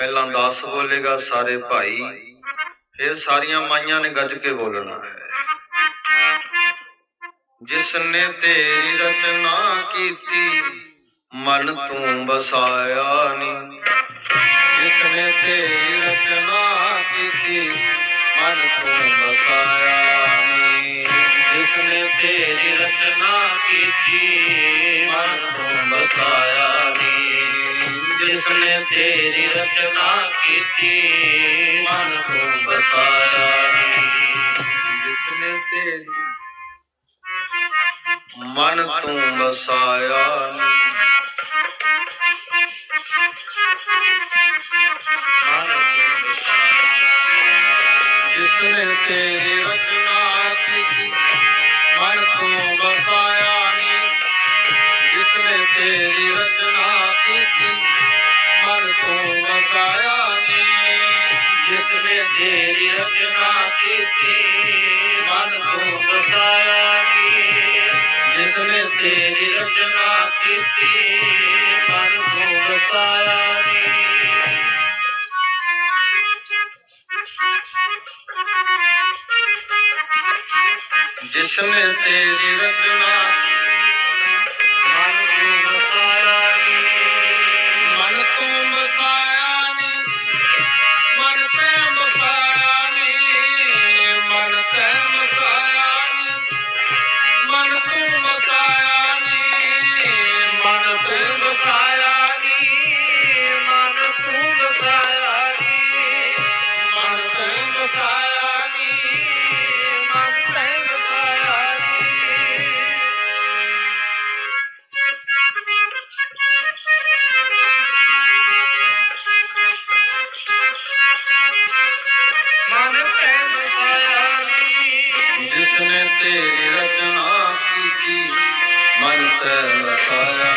ਪਹਿਲਾਂ 10 ਬੋਲੇਗਾ, ਸਾਰੇ ਭਾਈ। ਫਿਰ ਸਾਰੀਆਂ ਮਾਈਆਂ ਨੇ ਗੱਜ ਕੇ ਬੋਲਣਾ ਹੈ। ਜਿਸ ਨੇ ਤੇਰੀ ਰਚਨਾ ਕੀਤੀ, ਮਨ ਤੂੰ ਬਸਾਇਆ ਨੀ। ਜਿਸ ਨੇ ਤੇਰੀ ਰਚਨਾ ਕੀਤੀ, ਮਨ ਤੂੰ ਬਸਾਇਆ ਨੀ। ਜਿਸ ਨੇ ਤੇਰੀ ਰਚਨਾ ਕੀਤੀ, ਮਨ ਤੂੰ ਬਸਾਇਆ ਜਿਸ ਨੇ ਤੇਰੀ ਰਚਨਾ ਕੀਤੀ, ਮਨ ਤੂੰ ਬਸਾਇਆ ਨੀ ਜਿਸ ਨੇ ਤੇਰੀ ਮਨ ਤੂੰ ਬਸਾਇਆ ਨੀ ਜਿਸਨੇ ਤੇਰੀ ਰਚਨਾ ਕੀਤੀ, ਮਨ ਤੂੰ ਬਸਾਇਆ ਜਿਸਨੇ ਤੇਰੀ ਰਚਨਾ ਕੀਤੀ ਮਨ ਤੂੰ ਬਸਾਇਆ ਨੀ ਜਿਸਨੇ ਤੇਰੀ ਰਚਨਾ ਕੀਤੀ ਮਨ ਤੂੰ ਬਸਾਇਆ ਨੀ ਜਿਸਨੇ ਤੇਰੀ ਰਚਨਾ ਮਨ ਤੇ ਬਸਾਇਆ ਨੀ ਜਿਸਨੇ ਤੇਰੀ ਰਚਨਾ ਕੀਤੀ ਮਨ ਤੇ ਬਸਾਇਆ